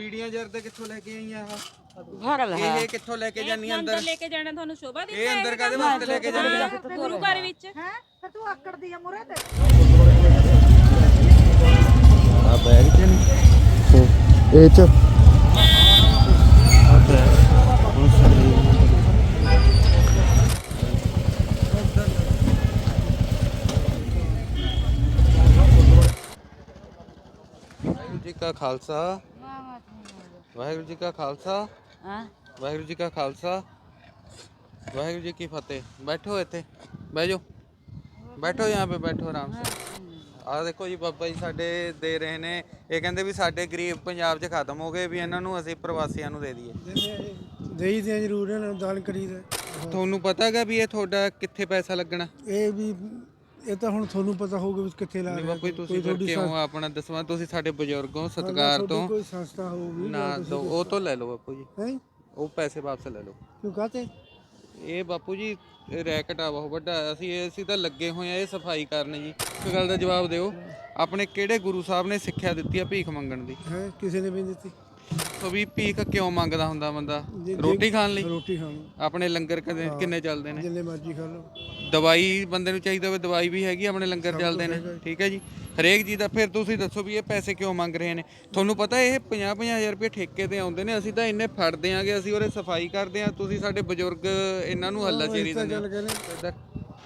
ਬੀੜੀਆਂ ਜਰਦੇ ਕਿੱਥੋਂ ਲੈ ਕੇ ਆਈਆਂ ਆਹ? ਹੈ। ਇਹ ਕਿੱਥੋਂ ਲੈ ਕੇ ਜਾਨੀ ਅੰਦਰ ਅੰਦਰ? ਲੈ ਕੇ ਜਾਣਾ ਤੁਹਾਨੂੰ ਸ਼ੋਭਾ ਦੀ ਇਹ ਅੰਦਰ ਕਾਦੇ ਵਾਸਤੇ ਲੈ ਕੇ ਜਾਣੀ? ਗੁਰੂ ਘਰ ਵਿੱਚ। ਹੈ? ਫਿਰ ਤੂੰ ਆਕੜਦੀ ਆ ਮੁਰੇ ਤੇ। ਆ ਬੈਗ ਚ ਨਹੀਂ? ਇਹ ਚ। ਜੀ ਕਾ ਖਾਲਸਾ। ਵਾਹਿਗੁਰੂ ਜੀ ਕਾ ਖਾਲਸਾ। ਹਾਂ। ਵਾਹਿਗੁਰੂ ਜੀ ਕਾ ਖਾਲਸਾ। ਵਾਹਿਗੁਰੂ ਜੀ ਕੀ ਫਤਿਹ। ਬੈਠੋ ਇੱਥੇ। ਬਹਿ ਜਾਓ ਬੈਠੋ ਯਹਾਂ पे ਬੈਠੋ ਆਰਾਮ ਸੇ। ਆ ਦੇਖੋ ਜੀ ਬਾਬਾ ਜੀ ਸਾਡੇ ਦੇ ਰਹੇ ਨੇ। ਇਹ ਕਹਿੰਦੇ ਵੀ ਸਾਡੇ ਗਰੀਬ ਪੰਜਾਬ 'ਚ ਖਤਮ ਹੋ ਗਏ ਵੀ ਇਹਨਾਂ ਨੂੰ ਅਸੀਂ ਪ੍ਰਵਾਸੀਆਂ ਨੂੰ ਦੇ ਦਈਏ। ਦੇਈ ਦੇ ਜ਼ਰੂਰ ਇਹਨਾਂ ਨੂੰ ਦਾਨ ਕਰੀਦਾ ਤੁਹਾਨੂੰ ਪਤਾ ਹੈਗਾ ਵੀ ਇਹ ਤੁਹਾਡਾ ਕਿੱਥੇ ਪੈਸਾ ਲੱਗਣਾ? ਇਹ ਵੀ ਇਹ ਤਾਂ ਹੁਣ ਤੁਹਾਨੂੰ ਪਤਾ ਹੋਊਗਾ ਵੀ ਕਿੱਥੇ ਲਾ ਨਹੀਂ ਰਿਹਾ ਬਾਬਾ ਜੀ ਤੁਸੀਂ ਫਿਰ ਕਿਉਂ ਆਪਣਾ ਦਸਵਾਂ ਤੁਸੀਂ ਸਾਡੇ ਬਜ਼ੁਰਗ ਹੋ ਸਤਿਕਾਰ ਤੋਂ। ਕੋਈ ਸੰਸਥਾ ਹੋਊਗੀ ਨਾ ਦੋ ਉਹ ਤੋਂ ਲੈ ਲਓ ਬਾਪੂ ਜੀ। ਹੈ? ਉਹ ਪੈਸੇ ਵਾਪਸ ਲੈ ਲਓ। ਕਿਉਂ ਕਹਤੇ? ਇਹ ਬਾਪੂ ਜੀ ਇਹ ਰੈਕਟ ਆ ਬਹੁਤ ਵੱਡਾ। ਅਸੀਂ ਇਹ- ਅਸੀਂ ਤਾਂ ਲੱਗੇ ਹੋਏ ਆ ਇਹ ਸਫ਼ਾਈ ਕਰਨ ਜੀ। ਇੱਕ ਗੱਲ ਦਾ ਜਵਾਬ ਦਿਓ ਆਪਣੇ ਕਿਹੜੇ ਗੁਰੂ ਸਾਹਿਬ ਨੇ ਸਿੱਖਿਆ ਦਿੱਤੀ ਆ ਭੀਖ ਮੰਗਣ ਦੀ? ਹੈ? ਕਿਸੇ ਨੇ ਵੀ ਨਹੀਂ ਦਿੱਤੀ। ਸੋ ਵੀ ਭੀਖ ਕਿਉਂ ਮੰਗਦਾ ਹੁੰਦਾ ਬੰਦਾ? ਜੇ- ਰੋਟੀ ਖਾਣ ਲਈ? ਰੋਟੀ ਖਾਣੀ ਆਪਣੇ ਲੰਗਰ ਕਦੇ ਕਿੰਨੇ ਚੱਲਦੇ ਨੇ? ਜਿੰਨੇ ਮਰਜ਼ੀ ਖਾ ਲਓ। ਦਵਾਈ ਬੰਦੇ ਨੂੰ ਚਾਹੀਦਾ ਹੋਵੇ ਦਵਾਈ ਵੀ ਹੈਗੀ ਆਪਣੇ ਲੰਗਰ ਚੱਲਦੇ ਨੇ। ਠੀਕ ਹੈ ਜੀ? ਹਰੇਕ ਚੀਜ਼ ਦਾ ਫਿਰ ਤੁਸੀਂ ਦੱਸੋ ਵੀ ਇਹ ਪੈਸੇ ਕਿਉਂ ਮੰਗ ਰਹੇ ਨੇ? ਤੁਹਾਨੂੰ ਪਤਾ ਇਹ 50 50000 ਰੁਪਏ ਠੇਕੇ ਤੇ ਆਉਂਦੇ ਨੇ ਅਸੀਂ ਤਾਂ ਇੰਨੇ ਫੜਦੇ ਆਂਗੇ ਅਸੀਂ ਉਹਦੇ ਸਫ਼ਾਈ ਕਰਦੇ ਆਂ ਤੁਸੀਂ ਸਾਡੇ ਬਜ਼ੁਰਗ ਇਹਨਾਂ ਨੂੰ ਹੱਲਾ ਚੇਰੀ ਦਿੰਦੇ ਚੱਲ ਹੋ।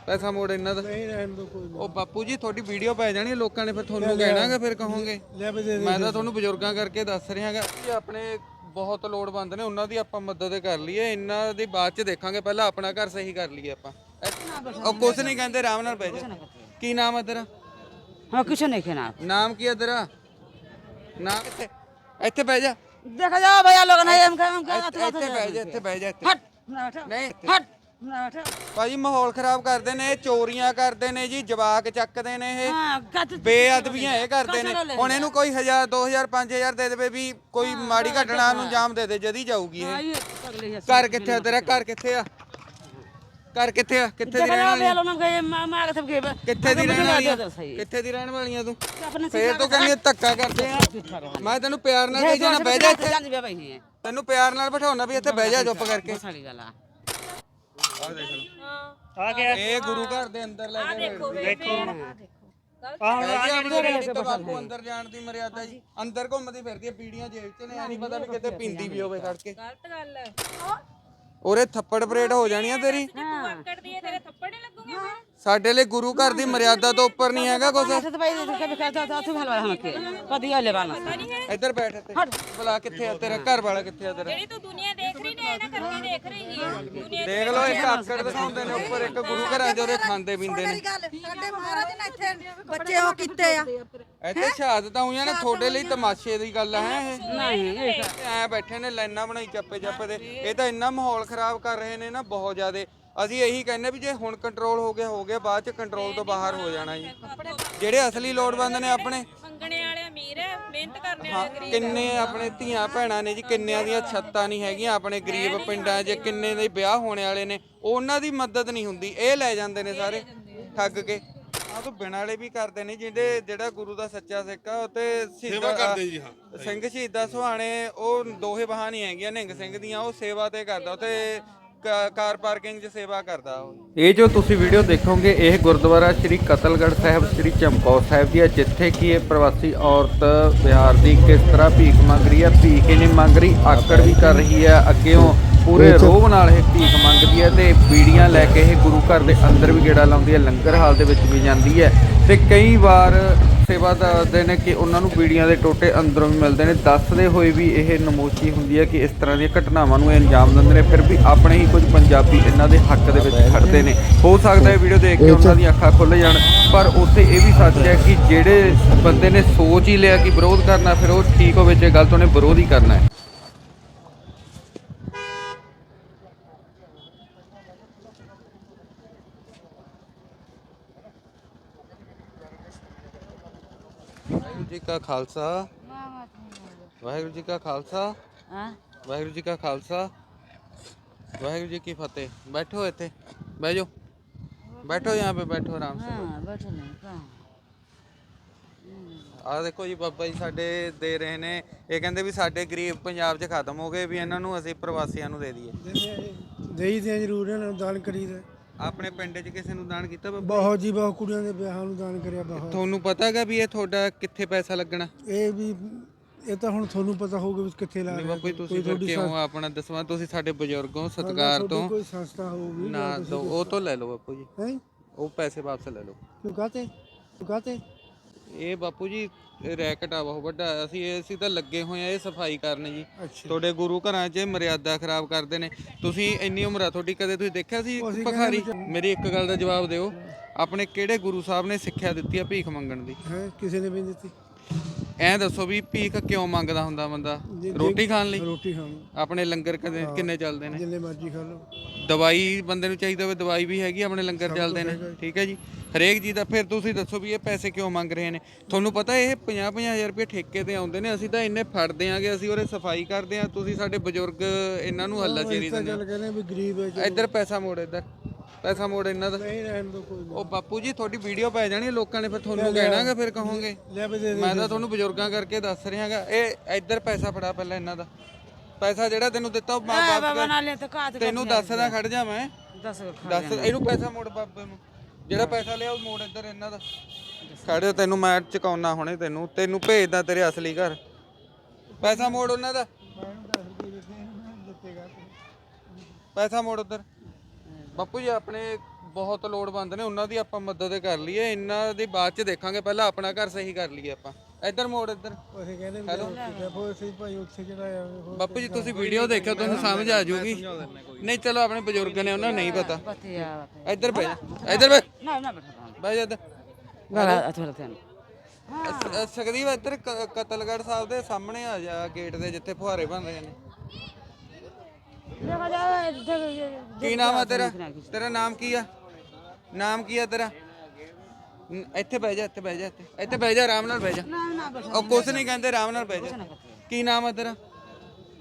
ਪੈਸਾ ਮੋੜ ਇਹਨਾਂ ਦਾ ਨਹੀਂ ਰਹਿਣ ਦੋ ਕੋਈ ਉਹ ਬਾਪੂ ਜੀ ਤੁਹਾਡੀ ਵੀਡੀਓ ਪੈ ਜਾਣੀ ਹੈ, ਲੋਕਾਂ ਨੇ ਫਿਰ ਤੁਹਾਨੂੰ ਕਹਿਣਾਗਾ ਫਿਰ ਕਹੋਗੇ ਲੈ ਵੀ ਦੇ ਦੇ ਮੈਂ ਤਾਂ ਤੁਹਾਨੂੰ ਬਜ਼ੁਰਗਾਂ ਕਰਕੇ ਦੱਸ ਰਿਹਾਗਾ ਜੀ ਆਪਣੇ ਬਹੁਤ ਲੋੜਵੰਦ ਨੇ ਉਹਨਾਂ ਦੀ ਆਪਾਂ ਮਦਦ ਕਰ ਲਈਏ ਇਹਨਾਂ ਦੀ ਬਾਅਦ ਚ ਦੇਖਾਂਗੇ ਪਹਿਲਾਂ ਆਪਣਾ ਘਰ ਸਹੀ ਕਰ ਲਈਏ ਆਪਾਂ ਉਹ ਕੁਛ ਨਹੀਂ ਕਹਿੰਦੇ ਆਰਾਮ ਨਾਲ ਬਹਿ ਜਾ ਕੀ ਨਾਮ ਹੈ ਤੇਰਾ ਹਾਂ ਕੁਛ ਨਹੀਂ ਖਾਣਾ ਨਾਮ ਕੀ ਹੈ ਤੇਰਾ ਨਾਮ ਕਿੱਥੇ ਇੱਥੇ ਬਹਿ ਜਾ देखा जाओ भैया लोग नहीं हम हम ਇੱਥੇ ਇੱਥੇ ਬਹਿ ਜਾ ਇੱਥੇ ਬਹਿ ਜਾ ਇੱਥੇ हट ना उठा ਨਹੀਂ ਇੱਥੇ। हट ना उठा ਭਾਜੀ ਮਾਹੌਲ ਖਰਾਬ ਕਰਦੇ ਨੇ ਚੋਰੀਆਂ ਕਰਦੇ ਨੇ ਜੀ ਜਵਾਕ ਚੱਕਦੇ ਨੇ ਇਹ। ਬੇਅਦਬੀਆਂ ਇਹ ਕਰਦੇ ਨੇ। ਹੁਣ ਇਹਨੂੰ ਕੋਈ 1000 2000 5000 ਦੇ ਦੇਵੇ ਵੀ ਕੋਈ ਮਾੜੀ ਘਟਨਾ ਨੂੰ ਅੰਜਾਮ ਦੇ ਦੇ ਜਦੀ ਜਾਊਗੀ ਇਹ। ਘਰ ਕਿੱਥੇ ਤੇਰਾ? ਘਰ ਕਿੱਥੇ ਆ? ਘਰ ਕਿੱਥੇ ਆ? ਕਿੱਥੇ ਦੀ ਰਹਿਣ ਵਾਲੀ ਆ? ਮੈਂ ਗਏ ਮੈਂ ਕਿੱਥੇ ਗਏ। ਕਿੱਥੇ ਦੀ ਰਹਿਣ ਵਾਲੀ ਆ? ਕਿੱਥੇ ਦੀ ਰਹਿਣ ਵਾਲੀ ਆ ਤੂੰ? ਫੇਰ ਤੂੰ ਕਹਿੰਦੀ ਧੱਕਾ ਕਰਦੇ ਆ ਮੈਂ ਤੈਨੂੰ ਪਿਆਰ ਨਾਲ ਕਹੀ ਜਾਣਾ ਬਹਿ ਜਾ ਇੱਥੇ। ਤੈਨੂੰ ਪਿਆਰ ਨਾਲ ਬਿਠਾਉਣਾ ਵੀ ਇੱਥੇ ਬਹਿ ਜਾ ਚੁੱਪ ਕਰਕੇ। ਦੇਖ ਲਓ ਹਾਂ ਆ ਗਿਆ ਇਹ ਗੁਰੂ ਘਰ ਦੇ ਅੰਦਰ ਲੈ ਕੇ ਦੇਖੋ ਦੇਖੋ ਆਹ ਹੁਣ ਆ ਆਪਣੀ ਬਾਪੂ ਅੰਦਰ ਜਾਣ ਦੀ ਮਰਿਆਦਾ ਜੀ ਅੰਦਰ ਘੁੰਮਦੀ ਫਿਰਦੀ ਆ ਪੀੜੀਆਂ ਜੇਬ 'ਚ ਨੇ ਐ ਨਹੀਂ ਪਤਾ ਵੀ ਕਿਤੇ ਪਿੰਦੀ ਵੀ ਹੋਵੇ ਖੜ ਕੇ ਗਲਤ ਗੱਲ ਹੈ ਉਰੇ ਥੱਪੜ ਪਰੇਡ ਹੋ ਜਾਣੀ ਆ ਤੇਰੀ ਤੂੰ ਆਕੜਦੀ ਹੈ ਤੇਰੇ ਥੱਪੜ ਨਹੀਂ ਲੱਗੂਗੇ ਫਿਰ ਸਾਡੇ ਲਈ ਗੁਰੂ ਘਰ ਦੀ ਮਰਿਆਦਾ ਤੋਂ ਉੱਪਰ ਨਹੀਂ ਹੈਗਾ ਕੁਝ तो भाई कभी कहता था तू भलवा हम के पदिया ले वाला ਇੱਧਰ ਬੈਠ ਇੱਥੇ ਬੁਲਾ ਕਿੱਥੇ ਆ ਤੇਰਾ ਘਰ ਵਾਲਾ ਕਿੱਥੇ ਆ ਤੇਰਾ ਜਿਹੜੀ ਤੂੰ ਦੁਨੀਆ ਦੇਖ ਰਹੀ ਦੇਖ ਲਓ ਇੱਕ ਆਕੜ ਦਿਖਾਉਂਦੇ ਨੇ ਉੱਪਰ ਇੱਕ ਗੁਰੂ ਘਰਾਂ ਚ ਉਹਦੇ ਖਾਂਦੇ ਪੀਂਦੇ ਨੇ। ਸਾਡੇ ਮਹਾਰਾਜ ਨੇ ਇੱਥੇ ਬੱਚੇ ਉਹ ਕੀਤੇ ਆ। ਇੱਥੇ ਸ਼ਹਾਦਤਾਂ ਹੋਈਆਂ ਨੇ ਤੁਹਾਡੇ ਲਈ ਤਮਾਸ਼ੇ ਦੀ ਗੱਲ ਹੈ? ਐ ਬੈਠੇ ਨੇ ਲਾਈਨਾਂ ਬਣਾਈ ਚੱਪੇ ਚੱਪੇ ਦੇ। ਇਹ ਤਾਂ ਇੰਨਾ ਮਾਹੌਲ ਖਰਾਬ ਕਰ ਰਹੇ ਨੇ ਨਾ ਬਹੁਤ ਜ਼ਿਆਦਾ। ਅਸੀਂ ਇਹੀ ਕਹਿੰਨੇ ਵੀ ਜੇ ਹੁਣ ਕੰਟਰੋਲ ਹੋ ਗਿਆ ਹੋ ਗਿਆ ਬਾਅਦ ਚ ਕੰਟਰੋਲ ਤੋਂ ਬਾਹਰ ਹੋ ਜਾਣਾ ਜੀ। ਜਿਹੜੇ ਅਸਲੀ ਲੋੜਵੰਦ ਨੇ ਆਪਣੇ। ਮੰਗਣੇ ਵਾਲੇ ਅਮੀਰ ਮਿਹਨਤ ਕਰਨੇ ਵਾਲੇ ਗਰੀਬ ਕਿੰਨੇ ਆਪਣੇ ਧੀਆਂ ਭੈਣਾਂ ਨੇ ਜੀ ਕਿੰਨਿਆਂ ਦੀਆਂ ਛੱਤਾਂ ਨਹੀਂ ਹੈਗੀਆਂ ਆਪਣੇ ਗਰੀਬ ਪਿੰਡਾਂ 'ਚ ਕਿੰਨੇ ਦੇ ਵਿਆਹ ਹੋਣੇ ਵਾਲੇ ਨੇ ਉਹਨਾਂ ਦੀ ਮਦਦ ਨਹੀਂ ਹੁੰਦੀ ਇਹ ਲੈ ਜਾਂਦੇ ਨੇ ਸਾਰੇ ਠੱਗ ਕੇ। ਆ ਤੋਂ ਬਿਨਾਂ ਵਾਲੇ ਵੀ ਕਰਦੇ ਨੇ ਜਿਹੜੇ ਜਿਹੜਾ ਗੁਰੂ ਦਾ ਸੱਚਾ ਸਿੱਖ ਆ ਉਹ ਤੇ ਸੇਵਾ ਕਰਦੇ ਜੀ ਹਾਂ ਸਿੰਘ ਸ਼ਹੀਦਾਂ ਸੁਹਾਣੇ ਉਹ ਦੋਹੇ ਬਾਹਾਂ ਨਹੀਂ ਹੈਗੀਆਂ ਨਿਹੰਗ ਸਿੰਘ ਦੀਆਂ ਉਹ ਸੇਵਾ ਤੇ ਕਰਦਾ ਉਹ ਤੇ ਕਾ- ਕਾਰ ਪਾਰਕਿੰਗ 'ਚ ਸੇਵਾ ਕਰਦਾ ਉਹ। ਇਹ ਜੋ ਤੁਸੀਂ ਵੀਡੀਓ ਦੇਖੋਗੇ ਇਹ ਗੁਰਦੁਆਰਾ ਸ੍ਰੀ ਕਤਲਗੜ੍ਹ ਸਾਹਿਬ ਸ੍ਰੀ ਚਮਕੌਰ ਸਾਹਿਬ ਦੀ ਹੈ ਜਿੱਥੇ ਕਿ ਇਹ ਪ੍ਰਵਾਸੀ ਔਰਤ ਬਿਹਾਰ ਦੀ ਕਿਸ ਤਰ੍ਹਾਂ ਭੀਖ ਮੰਗ ਰਹੀ ਹੈ ਭੀਖ ਹੀ ਨਹੀਂ ਮੰਗ ਰਹੀ ਆਕੜ ਵੀ ਕਰ ਰਹੀ ਹੈ ਅੱਗੇੋਂ ਪੂਰੇ ਰੋਹ ਨਾਲ ਇਹ ਭੀਖ ਮੰਗਦੀ ਹੈ ਤੇ ਬੀੜੀਆਂ ਲੈ ਕੇ ਇਹ ਗੁਰੂ ਘਰ ਦੇ ਅੰਦਰ ਵੀ ਗੇੜਾ ਲਾਉਂਦੀ ਹੈ ਲੰਗਰ ਹਾਲ ਦੇ ਵਿੱਚ ਵੀ ਜਾਂਦੀ ਹੈ ਤੇ ਕਈ ਵਾਰ ਸੇਵਾ ਦੱਸਦੇ ਨੇ ਕਿ ਉਹਨਾਂ ਨੂੰ ਬੀੜੀਆਂ ਦੇ ਟੋਟੇ ਅੰਦਰੋਂ ਵੀ ਮਿਲਦੇ ਨੇ। ਦੱਸਦੇ ਹੋਏ ਵੀ ਇਹ ਨਮੋਸ਼ੀ ਹੁੰਦੀ ਹੈ ਕਿ ਇਸ ਤਰ੍ਹਾਂ ਦੀਆਂ ਘਟਨਾਵਾਂ ਨੂੰ ਇਹ ਅੰਜਾਮ ਦਿੰਦੇ ਨੇ ਫਿਰ ਵੀ ਆਪਣੇ ਹੀ ਕੁਝ ਪੰਜਾਬੀ ਇਹਨਾਂ ਦੇ ਹੱਕ ਦੇ ਵਿੱਚ ਖੜਦੇ ਨੇ। ਹੋ ਸਕਦਾ ਹੈ ਵੀਡੀਓ ਦੇਖ ਕੇ ਉਹਨਾਂ ਦੀਆਂ ਅੱਖਾਂ ਖੁੱਲ ਜਾਣ ਪਰ ਉੱਥੇ ਇਹ ਵੀ ਸੱਚ ਹੈ ਕਿ ਜਿਹੜੇ ਬੰਦੇ ਨੇ ਸੋਚ ਹੀ ਲਿਆ ਕਿ ਵਿਰੋਧ ਕਰਨਾ ਫਿਰ ਉਹ ਠੀਕ ਹੋਵੇ ਜੇ ਗਲਤ ਉਹਨੇ ਵਿਰੋਧ ਹੀ ਕਰਨਾ ਹੈ। ਜੀ ਕਾ ਖਾਲਸਾ ਵਾਹਿਗੁਰੂ ਜੀ ਕਾ ਖਾਲਸਾ हां ਵਾਹਿਗੁਰੂ ਜੀ ਕਾ ਖਾਲਸਾ ਵਾਹਿਗੁਰੂ ਜੀ ਕੀ ਫਤਿਹ ਬੈਠੋ ਇੱਥੇ ਬਹਿ ਜਾਓ ਬੈਠੋ ਯਹਾਂ पे बैठो आराम से हां बैठो नहीं कहां ਆਹ ਦੇਖੋ ਜੀ ਬਾਬਾ ਜੀ ਸਾਡੇ ਦੇ ਰਹੇ ਨੇ ਇਹ ਕਹਿੰਦੇ ਵੀ ਸਾਡੇ ਗਰੀਬ ਪੰਜਾਬ 'ਚ ਖਤਮ ਹੋ ਗਏ ਵੀ ਇਹਨਾਂ ਨੂੰ ਅਸੀਂ ਪ੍ਰਵਾਸੀਆਂ ਨੂੰ ਦੇ ਦਈਏ ਦੇਈ ਦੇ ਜ਼ਰੂਰ ਇਹਨਾਂ ਨੂੰ ਦਾਨ ਕਰੀਦਾ ਆਪਣੇ ਪਿੰਡ 'ਚ ਕਿਸੇ ਨੂੰ ਦਾਨ ਕੀਤਾ ਬਾਬਾ? ਬਹੁਤ ਜੀ ਬਹੁਤ ਕੁੜੀਆਂ ਦੇ ਵਿਆਹਾਂ ਨੂੰ ਦਾਨ ਕਰਿਆ ਬਹੁਤ। ਤੁਹਾਨੂੰ ਪਤਾ ਹੈਗਾ ਵੀ ਇਹ ਤੁਹਾਡਾ ਕਿੱਥੇ ਪੈਸਾ ਲੱਗਣਾ? ਇਹ ਵੀ ਇਹ ਤਾਂ ਹੁਣ ਤੁਹਾਨੂੰ ਪਤਾ ਹੋਊਗਾ ਵੀ ਕਿੱਥੇ ਲਾ ਨਹੀਂ ਜੀ ਤੁਸੀਂ ਫਿਰ ਕਿਉਂ ਆਪਣਾ ਦਸਵਾਂ ਤੁਸੀਂ ਸਾਡੇ ਬਜ਼ੁਰਗ ਹੋ ਸਤਿਕਾਰ ਤੋਂ। ਕੋਈ ਸੰਸਥਾ ਹੋਊਗੀ ਨਾ ਦੋ ਉਹ ਤੋਂ ਲੈ ਲਓ ਬਾਪੂ ਜੀ। ਹੈ? ਉਹ ਪੈਸੇ ਵਾਪਸ ਲੈ ਲਓ। ਕਿਉਂ ਕਾਤੇ ਕਿਉਂ ਕਾਤੇ ਇਹ ਬਾਪੂ ਜੀ ਇਹ ਰੈਕਟ ਆ ਬਹੁਤ ਵੱਡਾ। ਅਸੀਂ ਅਸੀਂ ਤਾਂ ਲੱਗੇ ਹੋਏ ਆ ਇਹ ਸਫ਼ਾਈ ਕਰਨ ਜੀ। ਅੱਛਾ। ਤੁਹਾਡੇ ਗੁਰੂ ਘਰਾਂ 'ਚ ਮਰਿਆਦਾ ਖਰਾਬ ਕਰਦੇ ਨੇ। ਤੁਸੀਂ ਇੰਨੀ ਉਮਰ ਆ ਤੁਹਾਡੀ ਕਦੇ ਤੁਸੀਂ ਦੇਖਿਆ ਸੀ ਭਖਾਰੀ ਮੇਰੀ ਇੱਕ ਗੱਲ ਦਾ ਜਵਾਬ ਦਿਓ। ਆਪਣੇ ਕਿਹੜੇ ਗੁਰੂ ਸਾਹਿਬ ਨੇ ਸਿੱਖਿਆ ਦਿੱਤੀ ਆ ਭੀਖ ਮੰਗਣ ਦੀ? ਹੈ ਕਿਸੇ ਨੇ ਵੀ ਨਹੀਂ ਦਿੱਤੀ? ਐਂ ਦੱਸੋ ਵੀ ਭੀਖ ਕਿਉਂ ਮੰਗਦਾ ਹੁੰਦਾ ਬੰਦਾ? ਜੇ- ਰੋਟੀ ਖਾਣ ਲਈ? ਰੋਟੀ ਖਾਣ ਆਪਣੇ ਲੰਗਰ ਕਦੇ ਕਿੰਨੇ ਚੱਲਦੇ ਨੇ? ਜਿੰਨੇ ਮਰਜ਼ੀ ਖਾ ਲਓ। ਦਵਾਈ ਬੰਦੇ ਨੂੰ ਚਾਹੀਦਾ ਹੋਵੇ ਦਵਾਈ ਵੀ ਹੈਗੀ ਆਪਣੇ ਲੰਗਰ ਚੱਲਦੇ ਨੇ। ਠੀਕ ਹੈ ਜੀ। ਹਰੇਕ ਚੀਜ਼ ਦਾ ਫਿਰ ਤੁਸੀਂ ਦੱਸੋ ਵੀ ਇਹ ਪੈਸੇ ਕਿਉਂ ਮੰਗ ਰਹੇ ਨੇ? ਤੁਹਾਨੂੰ ਪਤਾ ਇਹ 50 ਹਜ਼ਾਰ ਰੁਪਏ ਠੇਕੇ ਤੇ ਆਉਂਦੇ ਨੇ ਅਸੀਂ ਤਾਂ ਇੰਨੇ ਫੜਦੇ ਆਂਗੇ ਅਸੀਂ ਉਹਰੇ ਸਫ਼ਾਈ ਕਰਦੇ ਆਂ ਤੁਸੀਂ ਸਾਡੇ ਬਜ਼ੁਰਗ ਇਹਨਾਂ ਨੂੰ ਹੱਲਾ ਚੇਰੀ ਦਿੰਦੇ ਗੱਲ ਕਹਿੰਦੇ ਵੀ ਗਰੀਬ ਹੈ ਹੋ। ਇੱਧਰ ਪੈਸਾ ਮੋੜ ਇੱਧਰ। ਪੈਸਾ ਮੋੜ ਇਹਨਾਂ ਦਾ? ਨਹੀਂ ਰਹਿਣ ਦੋ ਕੋਈ ਉਹ ਬਾਪੂ ਜੀ ਤੁਹਾਡੀ ਵੀਡੀਓ ਪੈ ਜਾਣੀ ਲੋਕਾਂ ਨੇ ਫਿਰ ਤੁਹਾਨੂੰ ਕਹਿਣਾਗਾ ਫਿਰ ਕਹੋਗੇ? ਮੈਂ ਤਾਂ ਤੁਹਾਨੂੰ ਬਜ਼ੁਰਗਾਂ ਕਰਕੇ ਦੱਸ ਰਿਹਾਗਾ ਇਹ ਇੱਧਰ ਪੈਸਾ ਫੜਾ ਪਹਿਲਾਂ ਇਹਨਾਂ ਦਾ। ਪੈਸਾ ਜਿਹੜਾ ਤੈਨੂੰ ਦਿੱਤਾ ਉਹ ਮਾਂ ਬਾਪ ਦਾ ਤੈਨੂੰ ਦੱਸਦਾ ਖੜ ਜਾ ਮੈਂ। ਦੱਸ ਦੱਸ ਇਹਨੂੰ ਪੈਸਾ ਮੋੜ ਬਾਬੇ ਨੂੰ। ਜਿਹੜਾ ਪੈਸਾ ਲਿਆ ਉਹ ਮੋੜ ਇੱਧਰ ਇਹਨਾਂ ਦਾ। ਖੜ ਤੈਨੂੰ ਮੈਂ ਚਕਾਉਣਾ ਹੁਣੇ ਤੈਨੂੰ। ਤੈਨੂੰ ਭੇਜਦਾ ਤੇਰੇ ਅਸਲੀ ਘਰ। ਪੈਸਾ ਮੋੜ ਉਹਨਾਂ ਦਾ। ਪੈਸਾ ਮੋੜ ਉੱਧਰ। ਬਾਪੂ ਜੀ ਆਪਣੇ ਬਹੁਤ ਲੋੜਵੰਦ ਨੇ ਉਹਨਾਂ ਦੀ ਆਪਾਂ ਮਦਦ ਕਰ ਲਈਏ ਇਹਨਾਂ ਦੀ ਬਾਅਦ ਚ ਦੇਖਾਂਗੇ ਪਹਿਲਾਂ ਆਪਣਾ ਘਰ ਸਹੀ ਕਰ ਲਈਏ ਆਪਾਂ। ਇੱਧਰ ਮੋੜ ਇੱਧਰ। ਬਾਪੂ ਜੀ ਤੁਸੀਂ ਵੀਡੀਓ ਦੇਖਿਓ ਤੁਹਾਨੂੰ ਸਮਝ ਆ ਜਾਊਗੀ ਨਹੀਂ ਚਲੋ ਆਪਣੇ ਬਜ਼ੁਰਗ ਨੇ ਉਹਨਾਂ ਨੂੰ ਨਹੀਂ ਪਤਾ। ਇੱਧਰ ਬੈ ਇੱਧਰ ਬੈ ਨਾ ਨਾ ਬੈ ਜਾ ਗਲਾ ਅਥਰ ਤੈਨ ਸਕਦੀਪ ਇੱਧਰ ਕ- ਸਾਹਿਬ ਦੇ ਸਾਹਮਣੇ ਆ ਜਾ ਗੇਟ ਦੇ ਜਿੱਥੇ ਫੁਹਾਰੇ ਬਣ ਰਹੇ ਨੇ। ਕੀ ਨਾਮ ਆ ਤੇਰਾ ਤੇਰਾ ਨਾਮ ਕੀ ਆ ਨਾਮ ਕੀ ਆ ਤੇਰਾ ਨ- ਇੱਥੇ ਬਹਿ ਜਾ ਇੱਥੇ ਬਹਿ ਜਾ ਇੱਥੇ ਇੱਥੇ ਬਹਿ ਜਾ ਆਰਾਮ ਨਾਲ ਬਹਿ ਜਾ ना ना बैठा ਉਹ ਕੁਛ ਨਹੀਂ ਕਹਿੰਦੇ ਆਰਾਮ ਨਾਲ ਬਹਿ ਜਾ ਕੀ ਨਾਮ ਆ ਤੇਰਾ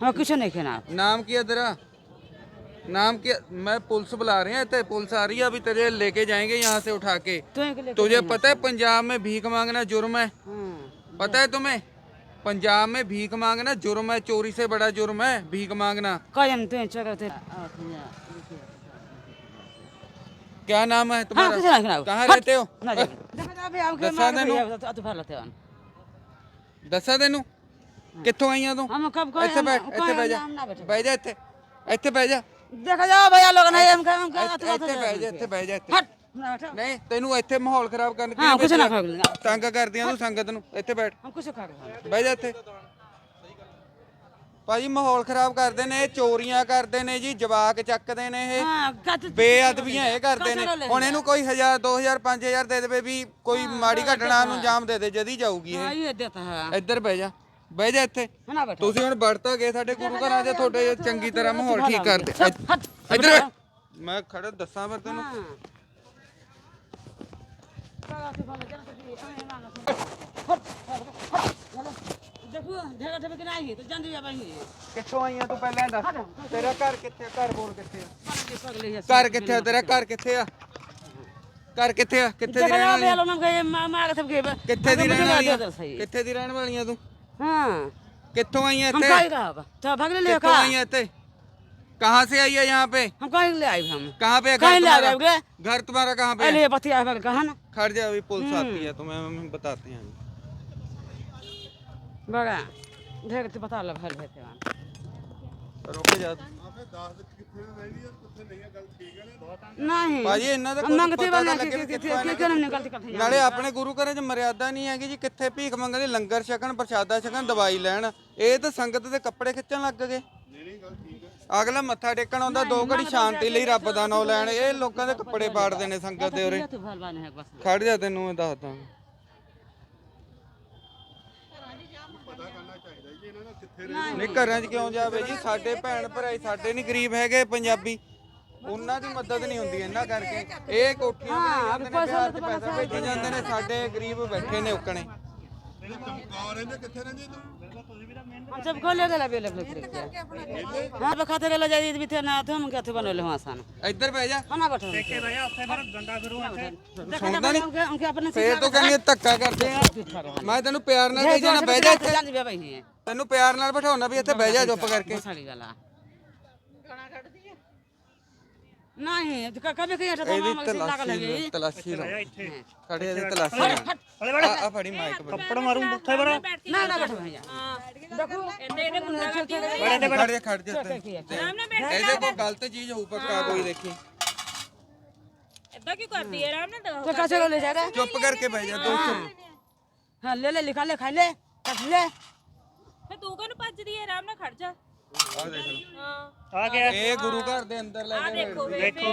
हाँ कुछ नहीं खेना ਨਾਮ ਕੀ ਆ ਤੇਰਾ नाम क्या मैं पुलिस बुला रहे हैं इतने पुलिस आ रही है अभी तेरे लेके जाएंगे यहाँ से उठा के तो के लिए तुझे पता है पंजाब में भीख मांगना जुर्म है हां पता है तुम्हें पंजाब में भीख मांगना जुर्म है चोरी से बड़ा जुर्म है भीख मांगना कायम तो चकर थे क्या नाम है हाँ तुम्हारा कुछ नहीं खेना कहाँ रहते हो ना देखा जाए हम के दसा मार देनु। के तो फल थे ਦੱਸਾਂ ਤੈਨੂੰ ਕਿੱਥੋਂ ਆਈਆਂ ਤੂੰ हम कब कोई ਇੱਥੇ ਬੈਠ ਇੱਥੇ ਬਹਿ ਜਾ ना बैठे ਬਹਿ ਜਾ ਇੱਥੇ ਇੱਥੇ ਬਹਿ ਜਾ देखा जाओ भैया लोग नहीं हम हम ਇੱਥੇ ਇੱਥੇ ਬਹਿ ਜਾ ਇੱਥੇ ਬਹਿ ਜਾ ਇੱਥੇ ਮਰਾਠਾ ਨਹੀਂ ਤੈਨੂੰ ਇੱਥੇ ਮਾਹੌਲ ਖਰਾਬ ਕਰਨ ਹਾਂ ਕੁਛ ਨਾ ਖਾਗ ਲੈਣਾ ਤੰਗ ਕਰਦੀਆਂ ਤੂੰ ਸੰਗਤ ਨੂੰ। ਇੱਥੇ ਬੈਠ। ਹਮ ਕੁਛ ਖਾ ਰਹੇ ਬਹਿ ਜਾ ਇੱਥੇ। ਭਾਜੀ ਮਾਹੌਲ ਖਰਾਬ ਕਰਦੇ ਨੇ ਚੋਰੀਆਂ ਕਰਦੇ ਨੇ ਜੀ ਜਵਾਕ ਚੱਕਦੇ ਨੇ ਇਹ। ਬੇਅਦਬੀਆਂ ਇਹ ਕਰਦੇ ਨੇ। ਹੁਣ ਇਹਨੂੰ ਕੋਈ 1000 2000 5000 ਦੇ ਦੇਵੇ ਵੀ ਕੋਈ ਮਾੜੀ ਘਟਨਾ ਨੂੰ ਅੰਜਾਮ ਦੇ ਦੇ ਜਦੀ ਜਾਊਗੀ ਇਹ। ਇੱਧਰ ਬਹਿ ਜਾ। ਬਹਿ ਜਾ ਇੱਥੇ। ਤੁਸੀਂ ਹੁਣ ਵਰਤਾ ਗਏ ਸਾਡੇ ਗੁਰੂ ਘਰਾਂ ਦੇ ਤੁਹਾਡੇ ਚੰਗੀ ਤਰ੍ਹਾਂ ਮਾਹੌਲ ਠੀਕ ਕਰਦੇ ਇੱਧਰ ਮੈਂ ਖੜਾ ਦੱਸਾਂ ਫਿਰ ਤੈਨੂੰ। देखो ढेगा ढेगा के नहीं तो जल्दी आ भाई ਕਿੱਥੋਂ ਆਈਆਂ ਤੂੰ ਪਹਿਲਾਂ ਦੱਸ ਤੇਰਾ ਘਰ ਕਿੱਥੇ ਆ ਘਰ ਬੋਲ ਕਿੱਥੇ ਆ पगले है ਘਰ ਕਿੱਥੇ ਆ ਤੇਰਾ ਘਰ ਕਿੱਥੇ ਆ ਘਰ ਕਿੱਥੇ ਆ ਕਿੱਥੇ ਦੀ देखा ਰਹਿਣ जाओ ਵਾਲੀ भैया लोग के मार के सब के ਕਿੱਥੇ ਦੀ ਰਹਿਣ ਵਾਲੀ ਆ सही ਕਿੱਥੇ ਦੀ ਰਹਿਣ ਵਾਲੀਆਂ ਤੂੰ हां ਕਿੱਥੋਂ ਆਈਆਂ हम ਇੱਥੇ काहे का तो भाग ले कितों का आई है थे कहाँ से आई है यहाँ पे हम काहे ले आए हम कहाँ पे है घर काहे ले आए तुम्हारा गे घर तुम्हारा कहाँ पे है अरे बतिया भाग कहां ना खड़ जा अभी पुलिस आती है तुम्हें हम बताते हैं बड़ा ढेगा तो बता लो भल भेते रुक जा नहीं ਭਾਜੀ ਇਹਨਾਂ ਦਾ हम ਕੁਝ मंगते ਪਤਾ वाले ਤਾਂ कि ਲੱਗੇ ਵੀ कि ਕਿੱਥੋਂ कि ਆਏ क्यों ਨੇ। नहीं निकलते करते ਨਾਲੇ ਆਪਣੇ ਗੁਰੂ ਘਰਾਂ 'ਚ ਮਰਿਆਦਾ ਨਹੀਂ ਹੈਗੀ ਜੀ ਕਿੱਥੇ ਭੀਖ ਮੰਗਣ ਦੀ ਲੰਗਰ ਛਕਣ ਪ੍ਰਸ਼ਾਦਾ ਛਕਣ ਦਵਾਈ ਲੈਣ ਇਹ ਤਾਂ ਸੰਗਤ ਦੇ ਕੱਪੜੇ ਖਿੱਚਣ ਲੱਗ ਗਏ ਅਗਲਾ ਮੱਥਾ ਟੇਕਣ ਆਉਂਦਾ ਦੋ ਘੜੀ ਸ਼ਾਂਤੀ ਲਈ ਰੱਬ ਦਾ ਨਾਮ ਲੈਣ। ਇਹ ਲੋਕਾਂ ਦੇ ਕੱਪੜੇ ਪਾੜਦੇ ਨੇ ਸੰਗਤ ਦੇ ਉਰੇ। ਖੜ ਜਾ ਤੈਨੂੰ ਮੈਂ ਦੱਸਦਾ। ਨਹੀਂ ਘਰਾਂ 'ਚ ਕਿਉਂ ਜਾਵੇ ਜੀ? ਸਾਡੇ ਭੈਣ ਭਰਾ ਸਾਡੇ ਨਹੀਂ ਗਰੀਬ ਹੈਗੇ ਪੰਜਾਬੀ। ਉਹਨਾਂ ਦੀ ਮਦਦ ਨਹੀਂ ਹੁੰਦੀ ਇਹਨਾਂ ਕਰਕੇ। ਇਹ ਕੋਠੀਆਂ ਬਣਾਈਆਂ ਨੇ ਬਿਹਾਰ ਪੈਸਾ ਭੇਜੇ ਜਾਂਦੇ ਨੇ ਸਾਡੇ ਗਰੀਬ ਬੈਠੇ ਨੇ ਉਕਣੇ। ਚਮਕੌਰ ਇਹਨੇ ਕਿੱਥੇ ਰਹਿੰਦੀ ਤੂੰ? हम सब खोले गला बेले बेले हां बखाते गला जाई भी थे ना तो हम के थे बनले वहां सन ਇੱਧਰ ਬਹਿ ਜਾ खाना बैठो ਦੇਖੇ ਭਾਈ ਉੱਥੇ ਫਿਰ ਡੰਡਾ ਫਿਰੂ ਇੱਥੇ ਸੁਣਦਾ ਨਹੀਂ उनके उनके अपने ਫੇਰ ਤੋਂ ਕਹਿੰਦੀ ਧੱਕਾ ਕਰਦੇ ਆ ਮੈਂ ਤੈਨੂੰ ਪਿਆਰ ਨਾਲ ਕਹੀ ਜਾਣਾ ਬਹਿ ਜਾ ਇੱਥੇ जान दिया भाई है ਤੈਨੂੰ ਪਿਆਰ ਨਾਲ ਬਿਠਾਉਣਾ ਵੀ ਇੱਥੇ ਬਹਿ ਜਾ ਚੁੱਪ ਕਰਕੇ साड़ी वाला नहीं तो कभी कहीं तो ਇਹਦੀ मामा से लागल है ਤਲਾਸ਼ੀ ਤਲਾਸ਼ੀ ਲਓ ਇੱਥੇ ਖੜੇ ਇਹਦੀ ਤਲਾਸ਼ੀ ਲਓ ਹਲੇ ਬੜਾ ਆ ਫੜੀ ਮਾਈਕ ਬੜੀ ਥੱਪੜ ਮਾਰੂ ਉੱਥੇ ਬੜਾ ना ना बैठो भैया ਇਹਦੇ ਇਹਦੇ ਗੁੰਡਾ ਕਰਦੀ ਹੋਵੇ ਬੜੇ ਤੇ ਖੜ ਜਾ ਖੜ ਜਾ ਉੱਤੇ। ਆਰਾਮ ਨਾਲ ਬੈਠ ਇਹਦੇ ਕੋਈ ਗਲਤ ਚੀਜ਼ ਹੋਊ ਪੱਕਾ ਕੋਈ ਦੇਖੀ ਏਦਾਂ ਕਿਉਂ ਕਰਦੀ ਹੈ ਆਰਾਮ ਨਾਲ ਦਵਾ तो कैसे ले जाएगा ਚੁੱਪ ਕਰਕੇ ਬਹਿ ਜਾ ਦੋ हाँ ले ले लिखा ले खा ले कट ले ਫੇ ਤੂੰ ਕਿਉਂ ਭੱਜਦੀ ਹੈ ਆਰਾਮ ਨਾਲ ਖੜ ਜਾ ਆ ਦੇਖ ਲਓ ਹਾਂ ਆ ਗਿਆ ਇਹ ਗੁਰੂ ਘਰ ਦੇ ਅੰਦਰ ਲੈ ਆ ਕੇ ਦੇਖੋ ਵੇ ਦੇਖੋ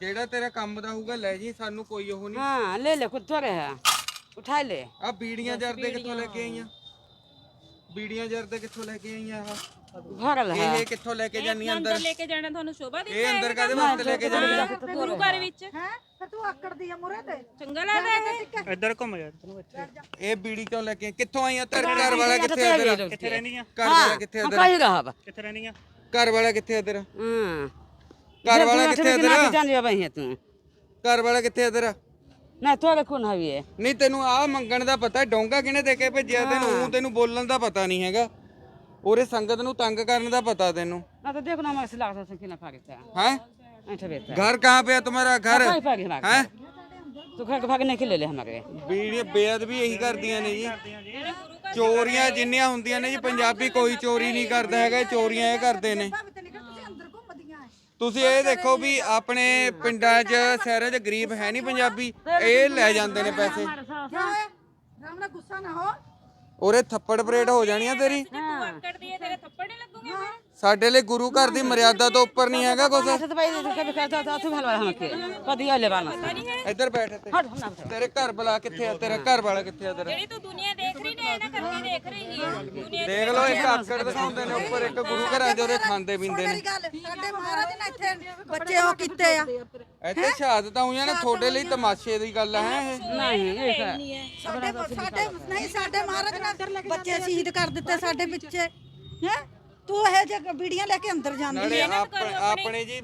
ਜਿਹੜਾ ਤੇਰਾ ਕੰਮ ਦਾ ਹੋਊਗਾ ਲੈ ਜੀ ਸਾਨੂੰ ਕੋਈ ਉਹ ਨਹੀਂ हाँ ले ले खुद तो रहे उठा ले ਆ ਬੀੜੀਆਂ ਜਰਦੇ ਕਿੱਥੋਂ ਲੈ ਕੇ ਆਈਆਂ ਬੀੜੀਆਂ ਜਰਦੇ ਕਿੱਥੋਂ ਲੈ ਕੇ ਆਈਆਂ ਆਹ भरल है ਇਹ ਕਿੱਥੋਂ ਲੈ ਕੇ ਜਾਨੀ ਅੰਦਰ ਅੰਦਰ ਲੈ ਕੇ ਜਾਣਾ ਤੁਹਾਨੂੰ ਸ਼ੋਭਾ ਇਹ ਦਿੰਦਾ ਅੰਦਰ ਕਾਦੇ ਵਾਸਤੇ ਲੈ ਕੇ ਜਾਣੀ ਆ? ਹੈ ਗੁਰੂ ਘਰ ਵਿੱਚ ਹੈ ਫਿਰ ਤੂੰ ਆਕੜਦੀ ਆ ਮੁਰੇ ਤੇ ਚੰਗਾ ਲੱਗਦਾ ਹੈ ਇੱਧਰ ਘੁੰਮ ਜਾ ਤੈਨੂੰ ਇੱਥੇ ਇਹ ਬੀੜੀ ਕਿਉਂ ਲੈ ਕੇ ਆਈ? ਕਿੱਥੋਂ ਆਈਆਂ ਤੇਰੇ ਘਰ ਵਾਲਾ ਕਿੱਥੇ ਆ ਤੇਰਾ ਕਿੱਥੇ ਰਹਿੰਦੀਆਂ ਘਰ ਵਾਲਾ ਕਿੱਥੇ ਆ हम ਤੇਰਾ कहीं रहा ਕਿੱਥੇ ਰਹਿੰਦੀਆਂ ਘਰ ਵਾਲਾ ਕਿੱਥੇ ਆ ਤੇਰਾ हाँ ਘਰ ਵਾਲਾ ਕਿੱਥੇ ਆ ਤੇਰਾ जान दिया भाई है तू ਘਰ ਵਾਲਾ ਕਿੱਥੇ ਆ ਤੇਰਾ ना तोरे कौन हवी है ਨਹੀਂ ਤੈਨੂੰ ਆਹ ਮੰਗਣ ਦਾ ਪਤਾ ਡੋਂਗਾ ਕਿਹਨੇ ਦੇ ਕੇ ਭੇਜਿਆ ਤੈਨੂੰ ਊਂ ਤੈਨੂੰ ਬੋਲਣ ਦਾ ਪਤਾ ਨਹੀਂ ਹੈਗਾ ਉਰੇ ਸੰਗਤ ਨੂੰ ਤੰਗ ਕਰਨ ਦਾ ਪਤਾ ਤੈਨੂੰ ना तो देखो ना हमारे से लागत से किना भागता है ਹੈ ऐठा बेटा घर कहाँ पे है तुम्हारा घर कहीं भागे भागे है तो घर के भागने के ले ले हमारे ਬੀੜੀ ਬੇਅਦਬੀ ਇਹੀ ਕਰਦੀਆਂ ਨੇ ਜੀ ਚੋਰੀਆਂ ਜਿੰਨੀਆਂ ਹੁੰਦੀਆਂ ਨੇ ਜੀ ਪੰਜਾਬੀ ਕੋਈ ਚੋਰੀ ਨਹੀਂ ਕਰਦਾ ਹੈਗਾ ਚੋਰੀਆਂ ਇਹ ਕਰਦੇ ਨੇ ਤੁਸੀਂ ਇਹ ਦੇਖੋ ਵੀ ਆਪਣੇ ਪਿੰਡਾਂ 'ਚ ਸ਼ਹਿਰਾਂ 'ਚ ਗਰੀਬ ਹੈ ਨਹੀਂ ਪੰਜਾਬੀ ਇਹ ਲੈ ਜਾਂਦੇ ਨੇ ਪੈਸੇ ਕਿਉਂ ਏ ਰਾਮ ਨਾਲ ਗੁੱਸਾ ਨਾ ਹੋ ਉਰੇ ਥੱਪੜ ਪਰੇਡ ਹੋ ਜਾਣੀ ਆ ਤੇਰੀ ਤੂੰ ਆਕੜਦੀ ਹੈ ਤੇਰੇ ਥੱਪੜ ਨਹੀਂ ਲੱਗੂਗੇ ਫਿਰ ਸਾਡੇ ਲਈ ਗੁਰੂ ਘਰ ਦੀ ਮਰਿਆਦਾ ਤੋਂ ਉੱਪਰ ਨਹੀਂ ਹੈਗਾ ਕੁਝ ऐसे तो भाई तो कभी कहता था तू भलवा हमके पदिया ले बाना ਇੱਧਰ ਬੈਠ ਤੇ हट हम ना बैठो। ਤੇਰੇ ਘਰ ਵਾਲਾ ਕਿੱਥੇ ਆ ਤੇਰਾ ਘਰ ਵਾਲਾ ਕਿੱਥੇ ਆ ਤੇਰਾ ਜਿਹੜੀ ਤੂੰ ਦੁਨੀਆ ਦੇਖ ਰਹੀ ਦੇਖ ਲਓ ਇੱਕ ਆਕੜ ਦਿਖਾਉਂਦੇ ਨੇ ਉੱਪਰ ਇੱਕ ਗੁਰੂ ਘਰਾਂ ਦੇ ਉਰੇ ਖਾਂਦੇ ਪੀਂਦੇ ਨੇ। ਗੱਲ ਮਹਾਰਾਜ ਨੇ ਇੱਥੇ ਬੱਚੇ ਉਹ ਕੀਤੇ ਆ। ਇੱਥੇ ਸ਼ਹਾਦਤਾਂ ਹੋਈਆਂ ਨੇ ਤੁਹਾਡੇ ਲਈ ਤਮਾਸ਼ੇ ਦੀ ਗੱਲ ਹੈ? ਇਹ ਨਹੀਂ ਸਾਡੇ ਸਾਡੇ ਨਹੀਂ ਸਾਡੇ ਮਹਾਰਾਜ ਨੇ ਬੱਚੇ ਸ਼ਹੀਦ ਕਰ ਦਿੱਤੇ ਸਾਡੇ ਪਿੱਛੇ। ਹੈ? ਤੂੰ ਇਹ ਜੇ ਬੀੜੀਆਂ ਲੈ ਕੇ ਅੰਦਰ ਜਾਂਦੀ ਹੈ। ਨਾ ਆਪ- ਆਪਣੇ ਜੀ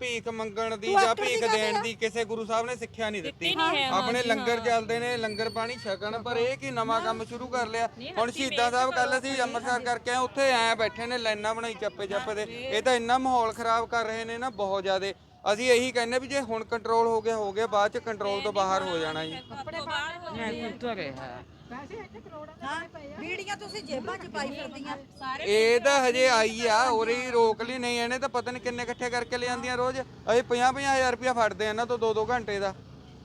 ਭੀਖ ਮੰਗਣ ਦੀ ਜਾਂ ਭੀਖ ਦੇਣ ਦੀ ਕਿਸੇ ਗੁਰੂ ਸਾਹਿਬ ਨੇ ਸਿੱਖਿਆ ਨਹੀਂ ਦਿੱਤੀ ਆਪਣੇ ਲੰਗਰ ਚੱਲਦੇ ਨੇ ਲੰਗਰ ਪਾਣੀ ਛਕਣ ਪਰ ਇਹ ਕੀ ਨਵਾਂ ਕੰਮ ਸ਼ੁਰੂ ਕਰ ਲਿਆ। ਹੁਣ ਸ਼ਹੀਦਾਂ ਸਾਹਿਬ ਕੱਲ ਅਸੀਂ ਅੰਮ੍ਰਿਤਸਰ ਕਰਕੇ ਆਏ ਉੱਥੇ ਐ ਬੈਠੇ ਨੇ ਲਾਈਨਾਂ ਬਣਾਈ ਚੱਪੇ ਚੱਪੇ ਦੇ ਇਹ ਤਾਂ ਇੰਨਾ ਮਾਹੌਲ ਖਰਾਬ ਕਰ ਰਹੇ ਨੇ ਨਾ ਬਹੁਤ ਜ਼ਿਆਦੇ। ਅਸੀਂ ਇਹੀ ਕਹਿੰਨੇ ਵੀ ਜੇ ਹੁਣ ਕੰਟਰੋਲ ਹੋ ਗਿਆ ਹੋ ਗਿਆ ਬਾਅਦ ਚ ਕੰਟਰੋਲ ਤੋਂ ਬਾਹਰ ਹੋ ਜਾਣਾ ਜੀ। ਕੱਪੜੇ ਬਾਹਰ ਹੋ ਗਏ। ਹਾਂ ਬੀੜੀਆਂ ਤੁਸੀਂ ਜੇਬਾਂ 'ਚ ਪਾਈ ਫਿਰਦੀਆਂ ਇਹ ਤਾਂ ਹਜੇ ਆਈ ਆ ਉਰੇ ਹੀ ਰੋਕ ਲਈ ਨਹੀਂ ਇਹਨੇ ਤਾਂ ਪਤਾ ਨਹੀਂ ਕਿੰਨੇ ਇਕੱਠੇ ਕਰਕੇ ਲੈ ਜਾਂਦੀਆਂ ਰੋਜ਼। ਅਸੀਂ 50 ਹਜ਼ਾਰ ਰੁਪਇਆ ਫੜਦੇ ਆ ਇਹਨਾਂ ਤੋਂ 2-2 ਘੰਟੇ ਦਾ।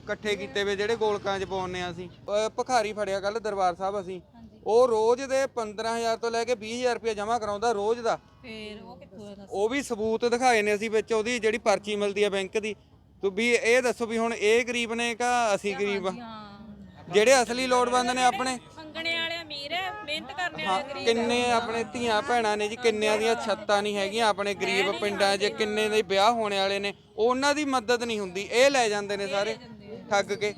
ਇਕੱਠੇ ਕੀਤੇ ਵੇ ਜਿਹੜੇ ਗੋਲਕਾਂ 'ਚ ਪਾਉਂਦੇ ਆ ਅਸੀਂ। ਅਹ ਭਿਖਾਰੀ ਫੜਿਆ ਕੱਲ ਦਰਬਾਰ ਸਾਹਿਬ ਅਸੀਂ। ਉਹ ਰੋਜ਼ ਦੇ 15000 ਤੋਂ ਲੈ ਕੇ 20000 ਰੁਪਇਆ ਜਮ੍ਹਾਂ ਕਰਾਉਂਦਾ ਰੋਜ਼ ਦਾ। ਫੇਰ ਉਹ ਕਿੱਥੋਂ ਦਾ ਉਹ ਵੀ ਸਬੂਤ ਦਿਖਾਏ ਨੇ ਅਸੀਂ ਵਿੱਚ ਉਹਦੀ ਜਿਹੜੀ ਪਰਚੀ ਮਿਲਦੀ ਆ ਬੈਂਕ ਦੀ। ਤੂੰ ਵੀ ਇਹ ਦੱਸੋ ਵੀ ਹੁਣ ਇਹ ਗਰੀਬ ਨੇ ਕਾ ਅਸੀਂ ਗਰੀਬ ਆ? ਜਿਹੜੇ ਅਸਲੀ ਲੋੜਵੰਦ ਨੇ ਆਪਣੇ। ਮੰਗਣੇ ਵਾਲੇ ਅਮੀਰ ਹੈ ਮਿਹਨਤ ਕਰਨੇ ਵਾਲੇ ਗਰੀਬ ਕਿੰਨੇ ਆਪਣੇ ਧੀਆਂ ਭੈਣਾਂ ਨੇ ਜੀ ਕਿੰਨਿਆਂ ਦੀਆਂ ਛੱਤਾਂ ਨਹੀਂ ਹੈਗੀਆਂ ਆਪਣੇ ਗਰੀਬ ਪਿੰਡਾਂ 'ਚ ਕਿੰਨੇ ਦੇ ਵਿਆਹ ਹੋਣੇ ਵਾਲੇ ਨੇ ਉਹਨਾਂ ਦੀ ਮਦਦ ਨਹੀਂ ਹੁੰਦੀ ਇਹ ਲੈ ਜਾਂਦੇ ਨੇ ਸਾਰੇ ਠੱਗ ਕੇ।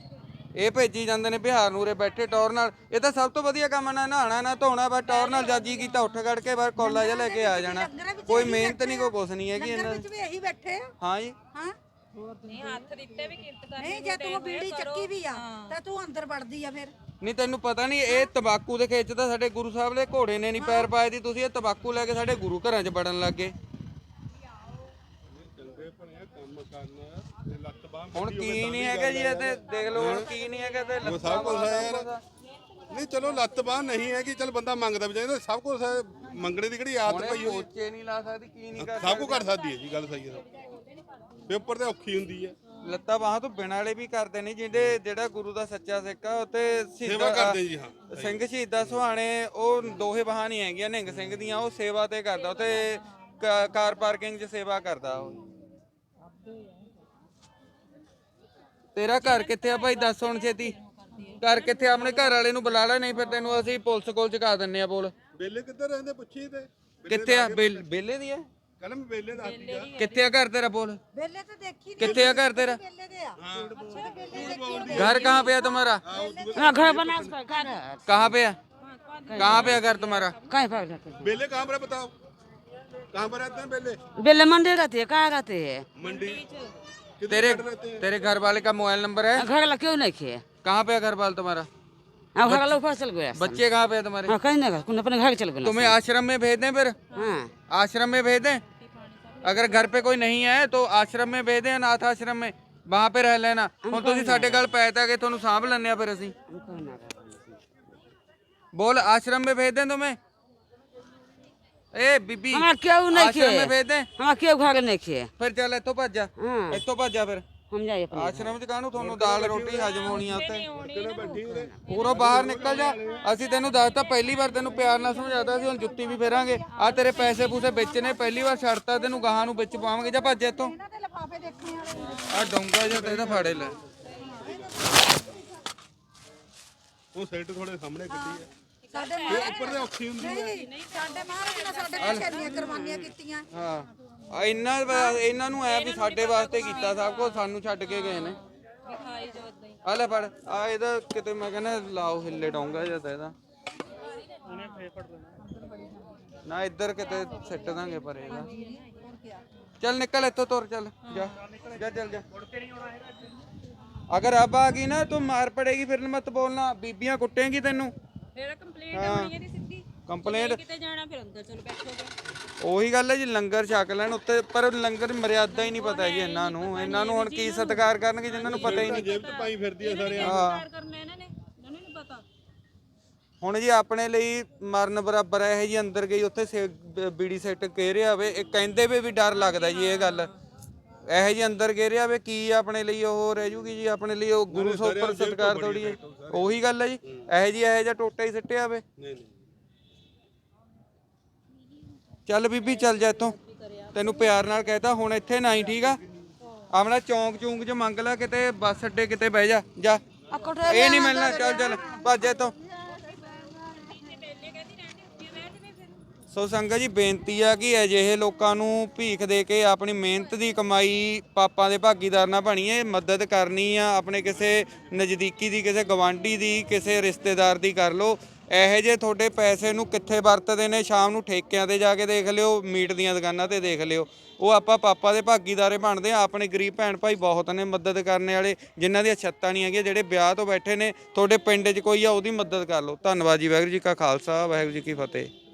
ਇਹ ਭੇਜੀ ਜਾਂਦੇ ਨੇ ਬਿਹਾਰ ਨੂੰ ਉਰੇ ਬੈਠੇ ਟੌਰ ਨਾਲ। ਇਹ ਤਾਂ ਸਭ ਤੋਂ ਵਧੀਆ ਕੰਮ ਨਾ ਨਹਾਣਾ ਨਾ ਧੋਣਾ ਬਸ ਟੌਰ ਨਾਲ ਜਾਜੀ ਕੀਤਾ ਉੱਠ ਖੜ ਕੇ ਬਸ ਕੋਲਾ ਜਿਹਾ ਲੈ ਕੇ ਆ ਜਾਣਾ। ਕੋਈ ਮਿਹਨਤ ਨਹੀਂ ਕੋਈ ਕੁਛ ਨਹੀਂ ਹੈਗੀ ਇਹਨਾਂ ਵਿੱਚ ਵੀ ਇਹੀ ਬੈਠੇ ਆ। ਹਾਂ ਜੀ। ਹਾਂ। ਨਹੀਂ ਹੱਥ ਦਿੱਤੇ ਵੀ ਕਿਰਤ ਕਰਨੀ ਨਹੀਂ ਜੇ ਤੂੰ ਬੀੜੀ ਚੱਕੀ ਵੀ ਆ ਤਾਂ ਤੂੰ ਅੰਦਰ ਵੜਦੀ ਆ ਫਿਰ। ਨਹੀਂ ਤੈਨੂੰ ਪਤਾ ਨਹੀਂ ਇਹ ਤੰਬਾਕੂ ਦੇ ਖੇਚ ਤਾਂ ਸਾਡੇ ਗੁਰੂ ਸਾਹਿਬ ਦੇ ਘੋੜੇ ਨੇ ਨਹੀਂ ਪੈਰ ਪਾਏ ਦੀ ਤੁਸੀਂ ਇਹ ਤੰਬਾਕੂ ਲੈ ਕੇ ਸਾਡੇ ਗੁਰੂ ਘਰਾਂ 'ਚ ਵੜਨ ਲੱਗੇ ਹੁਣ ਕੀ ਨਹੀਂ ਹੈਗਾ ਜੀ ਇਹ ਤੇ ਦੇਖ ਲਓ ਹੁਣ ਕੀ ਨਹੀਂ ਹੈਗਾ ਤੇ ਉਹ ਸਭ ਕੁਝ ਹੈ ਯਾਰ। ਨਹੀਂ ਚਲੋ ਲੱਤ ਬਾਹ ਨਹੀਂ ਹੈ ਕਿ ਚਲ ਬੰਦਾ ਮੰਗਦਾ ਵੀ ਚਾਹੀਦਾ ਸਭ ਕੁਝ ਹੈ ਮੰਗਣੇ ਦੀ ਕਿਹੜੀ ਆਦਤ ਪਈ ਨਹੀਂ ਲਾ ਸਕਦੀ ਕੀ ਨਹੀਂ ਕਰ ਸਭ ਕੁਝ ਕਰ ਸਕਦੀ ਹੈ ਜੀ ਗੱਲ ਸਹੀ ਹੈ ਪੇਪਰ ਤੇ ਔਖੀ ਹੁੰਦੀ ਹੈ ਲੱਤਾਂ ਬਾਹਾਂ ਤੋਂ ਬਿਨਾਂ ਵਾਲੇ ਵੀ ਕਰਦੇ ਨੇ ਜਿਹਦੇ ਜਿਹੜਾ ਗੁਰੂ ਦਾ ਸੱਚਾ ਸਿੱਖ ਆ ਉੱਤੇ ਸੇਵਾ ਕਰਦੇ ਜੀ ਹਾਂ। ਸਿੰਘ ਸ਼ਹੀਦਾਂ ਸੁਹਾਣੇ ਉਹ ਦੋਹੇ ਬਾਹਾਂ ਨਹੀਂ ਹੈਗੀਆਂ ਨਿਹੰਗ ਸਿੰਘ ਦੀਆਂ ਉਹ ਸੇਵਾ ਤੇ ਕਰਦਾ ਕਾ- ਕਾਰ ਪਾਰਕਿੰਗ 'ਚ ਸੇਵਾ ਕਰਦਾ ਉਹ। ਤੇਰਾ ਘਰ ਕਿੱਥੇ ਆ ਭਾਈ ਦੱਸ ਹੁਣ ਛੇਤੀ। ਘਰ ਕਿੱਥੇ ਆ? ਆਪਣੇ ਘਰ ਵਾਲੇ ਨੂੰ ਬੁਲਾ ਲੈ ਨਹੀਂ ਫਿਰ ਤੈਨੂੰ ਅਸੀਂ ਪੁਲਿਸ ਕੋਲ ਚੁਕਾ ਦਿੰਨੇ ਆ ਬੋਲ। ਬੇਲੇ ਕਿੱਧਰ ਰਹਿੰਦੇ ਪੁੱਛੀ ਤੇ। ਕਿੱਥੇ ਆ? ਬੇਲ- ਬੇਲੇ ਦੀ ਆ? ਕਲਮ ਬੇਲੇ ਦਾ ਹੱਥੀ ਜਾ ਕਿੱਥੇ ਆ ਘਰ ਤੇਰਾ ਬੋਲ ਵੇਲੇ ਤਾਂ ਦੇਖੀ ਕਿੱਥੇ ਆ ਘਰ ਤੇਰਾ ਵੇਲੇ ਦੇ ਆ ਅੱਛਾ ਵੇਲੇ ਦੇ घर कहाँ पे है तुम्हारा हाँ, घर बना उसका घर है कहाँ पे है कहाँ पे है घर तुम्हारा कहीं पर रहते हैं? बेले कहाँ पर है बताओ कहाँ पर रहते हैं बेले बेले मंदिर रहती है कहाँ रहते हैं मंडी कितने तेरे घर रहते हैं तेरे घर वाले का मोबाइल नंबर है घर वाला क्यों नहीं किए कहाँ पे है घर वाला तुम्हारा हाँ घर वाला ऊपर चल गया बच्चे कहाँ पे है तुम्हारे हाँ कहीं नहीं गया कौन अपने घर चल गया तुम्हें आश्रम में भेज दें फिर हाँ आश्रम में भेज दें अगर घर पे कोई नहीं है तो आश्रम में भेज दें अनाथ आश्रम में वहाँ पे रह लेना ਹੁਣ ਤੁਸੀਂ ਸਾਡੇ ਗੱਲ ਪੈ ਤਾ ਕਿ ਤੁਹਾਨੂੰ ਸਾਂਭ ਲੈਣੇ ਆ ਫਿਰ ਅਸੀਂ हमको ना रहा। बोल आश्रम में भेज दें तुम्हें ए बीबी हमारा क्यों नहीं आश्रम में किए भेज दें हमारा क्यों घर नहीं किए ਫਿਰ ਚੱਲ ਇੱਥੋਂ ਭੱਜ ਜਾ हाँ ਇੱਥੋਂ ਭੱਜ ਜਾ ਫਿਰ ਸਮਝਾਏ ਆਪਣੇ। ਆਸ਼ਰਮ ਚ ਕਾਹਨੂੰ ਤੁਹਾਨੂੰ ਦਾਲ ਰੋਟੀ ਹਜਮ ਹੋਣੀ ਆ ਉੱਥੇ? ਪੂਰਾ ਬਾਹਰ ਨਿਕਲ ਜਾ। ਅਸੀਂ ਤੈਨੂੰ ਦੱਸਤਾ ਪਹਿਲੀ ਵਾਰ ਤੈਨੂੰ ਪਿਆਰ ਨਾਲ ਸਮਝਾਤਾ ਸੀ ਹੁਣ ਜੁੱਤੀ ਵੀ ਫੇਰਾਂਗੇ। ਆ ਤੇਰੇ ਪੈਸੇ ਪੂਸੇ ਵੇਚਨੇ ਪਹਿਲੀ ਵਾਰ ਛੱਡਤਾ ਤੈਨੂੰ ਗਾਹਾਂ ਨੂੰ ਵਿੱਚ ਪਾਵਾਂਗੇ। ਜਾਂ ਭੱਜ ਇੱਥੋਂ। ਆ ਡੋਂਗਾ ਜਿਹਾ ਤੇ ਫਾੜੇ ਲੈ। ਉਹ ਸੈਟ ਥੋੜੇ ਸਾਹਮਣੇ ਕੱਢੀ ਹੈ। ਸਾਡੇ ਮਾਰੇ ਉੱਪਰ ਦੇ ਔਖੀ ਹੁੰਦੀ ਹੈ ਸਾਡੇ ਮਾਰੇ ਸਾਡੇ ਕਿੰਨੀਆਂ ਕੁਰਬਾਨੀਆਂ ਕੀਤੀਆਂ। ਹਾਂ। ਆ ਇਹਨਾਂ ਵਾ- ਇਹਨਾਂ ਨੂੰ ਐ ਵੀ ਸਾਡੇ ਵਾਸਤੇ ਕੀਤਾ ਸਭ ਕੁਝ ਸਾਨੂੰ ਛੱਡ ਕੇ ਗਏ ਨੇ। ਆ ਲੈ ਫੜ ਆ ਇਹਦਾ ਕਿਤੇ ਮੈਂ ਕਹਿੰਦਾ ਲਾਓ ਹਿੱਲੇ ਡੋਂਗਾ ਜਿਹਾ ਤਾਂ ਇਹਦਾ। ਨਾ ਇੱਧਰ ਕਿਤੇ ਸਿੱਟ ਦਾਂਗੇ ਪਰੇਗਾ ਚੱਲ ਨਿਕਲ ਇੱਥੋਂ ਤੁਰ ਚੱਲ ਜਾ ਜਾ ਚੱਲ ਜਾ। ਅਗਰ ਅਬ ਆ ਗਈ ਨਾ ਤੂੰ ਮਾਰ ਪੜੇਗੀ ਫਿਰ ਮਤ ਬੋਲਣਾ ਬੀਬੀਆਂ ਕੁੱਟੇਗੀ ਤੈਨੂੰ। ਫਿਰ ਕੰਪਲੇਂਟ ਹੋਣੀ ਇਹਦੀ ਸਿੱਧੀ ਕੰਪਲੇਂਟ ਕਿਤੇ ਜਾਣਾ ਫਿਰ ਅੰਦਰ ਚਲੋ ਬੈਠੋਗੇ। ਉਹੀ ਗੱਲ ਹੈ ਜੀ ਲੰਗਰ ਛਕ ਲੈਣ ਉੱਤੇ ਪਰ ਲੰਗਰ ਦੀ ਮਰਿਆਦਾ ਹੀ ਨਹੀਂ ਪਤਾ ਜੀ ਇਹਨਾਂ ਨੂੰ। ਇਹਨਾਂ ਨੂੰ ਹੁਣ ਕੀ ਸਤਿਕਾਰ ਕਰਨਗੇ ਜਿਨ੍ਹਾਂ ਨੂੰ ਪਤਾ ਹੀ ਨਹੀਂ। ਜੇਬ 'ਚ ਪਾਈ ਫਿਰਦੀ ਹੈ ਸਾਰੇ ਸਤਿਕਾਰ ਕਰਨਾ ਇਹਨਾਂ ਨੇ ਇਹਨਾਂ ਨੂੰ ਨਹੀਂ ਪਤਾ। ਹੁਣ ਜੀ ਆਪਣੇ ਲਈ ਮਰਨ ਬਰਾਬਰ ਹੈ ਇਹ ਜੀ ਅੰਦਰ ਗਈ ਉੱਥੇ ਸੇ- ਬ- ਬੀੜੀ ਸੈੱਟ ਘੇਰਿਆ ਹੋਵੇ ਇਹ ਕਹਿੰਦੇ ਵੀ ਵੀ ਡਰ ਲੱਗਦਾ ਜੀ ਇਹ ਗੱਲ। ਇਹ ਜੀ ਅੰਦਰ ਘੇਰਿਆ ਹੋਵੇ ਕੀ ਆਪਣੇ ਲਈ ਉਹ ਰਹਿ ਜੂਗੀ ਜੀ? ਆਪਣੇ ਲਈ ਉਹ ਗੁਰੂ ਸਾਹਿਬ ਉੱਪਰ ਸਤਿਕਾਰ ਥੋੜੀ ਹੈ। ਉਹੀ ਗੱਲ ਹੈ ਜੀ ਇਹ ਜੀ ਇਹ ਜਿਹਾ ਟੋਟਾ ਹੀ ਸਿੱਟਿਆ ਹੋਵੇ ਨਹੀਂ ਨਹੀਂ। ਚੱਲ ਬੀਬੀ ਚੱਲ ਜਾ ਇੱਥੋਂ। ਤੈਨੂੰ ਪਿਆਰ ਨਾਲ ਕਹਿਤਾ ਹੁਣ ਇੱਥੇ ਨਾ ਹੀ ਠੀਕ ਆ? ਆਪਣਾ ਚੌਂਕ ਚੂੰਕ ਚ ਮੰਗ ਲੈ ਕਿਤੇ ਬੱਸ ਅੱਡੇ ਕਿਤੇ ਬਹਿ ਜਾ ਜਾ। ਇਹ ਨਹੀਂ ਮਿਲਣਾ ਚੱਲ ਚੱਲ ਭੱਜ ਇੱਥੋਂ। ਸੋ ਸੰਗਤ ਜੀ ਬੇਨਤੀ ਆ ਕਿ ਅਜਿਹੇ ਲੋਕਾਂ ਨੂੰ ਭੀਖ ਦੇ ਕੇ ਆਪਣੀ ਮਿਹਨਤ ਦੀ ਕਮਾਈ ਪਾਪਾਂ ਦੇ ਭਾਗੀਦਾਰ ਨਾ ਬਣੀਏ ਮਦਦ ਕਰਨੀ ਆ ਆਪਣੇ ਕਿਸੇ ਨਜ਼ਦੀਕੀ ਦੀ ਕਿਸੇ ਗਵਾਂਢੀ ਦੀ ਕਿਸੇ ਰਿਸ਼ਤੇਦਾਰ ਦੀ ਕਰ ਲਓ। ਇਹੋ ਜੇ ਤੁਹਾਡੇ ਪੈਸੇ ਨੂੰ ਕਿੱਥੇ ਵਰਤਦੇ ਨੇ? ਸ਼ਾਮ ਨੂੰ ਠੇਕਿਆਂ ਤੇ ਜਾ ਕੇ ਦੇਖ ਲਿਓ, ਮੀਟ ਦੀਆਂ ਦੁਕਾਨਾਂ ਤੇ ਦੇਖ ਲਿਓ। ਉਹ ਆਪਾਂ ਪਾਪਾ ਦੇ ਭਾਗੀਦਾਰੇ ਬਣਦੇ ਆ। ਆਪਣੇ ਗਰੀਬ ਭੈਣ ਭਾਈ ਬਹੁਤ ਨੇ ਮਦਦ ਕਰਨ ਵਾਲੇ, ਜਿਨ੍ਹਾਂ ਦੀਆਂ ਛੱਤਾਂ ਨਹੀਂ ਹੈਗੀਆਂ, ਜਿਹੜੇ ਵਿਆਹ ਤੋਂ ਬੈਠੇ ਨੇ, ਤੁਹਾਡੇ ਪਿੰਡ 'ਚ ਕੋਈ ਆ, ਉਹਦੀ ਮਦਦ ਕਰ ਲਓ। ਧੰਨਵਾਦ ਜੀ, ਵਾਹਿਗੁਰੂ ਜੀ ਕਾ ਖਾਲਸਾ, ਵਾਹਿਗੁਰੂ ਜੀ ਕੀ ਫਤਿਹ।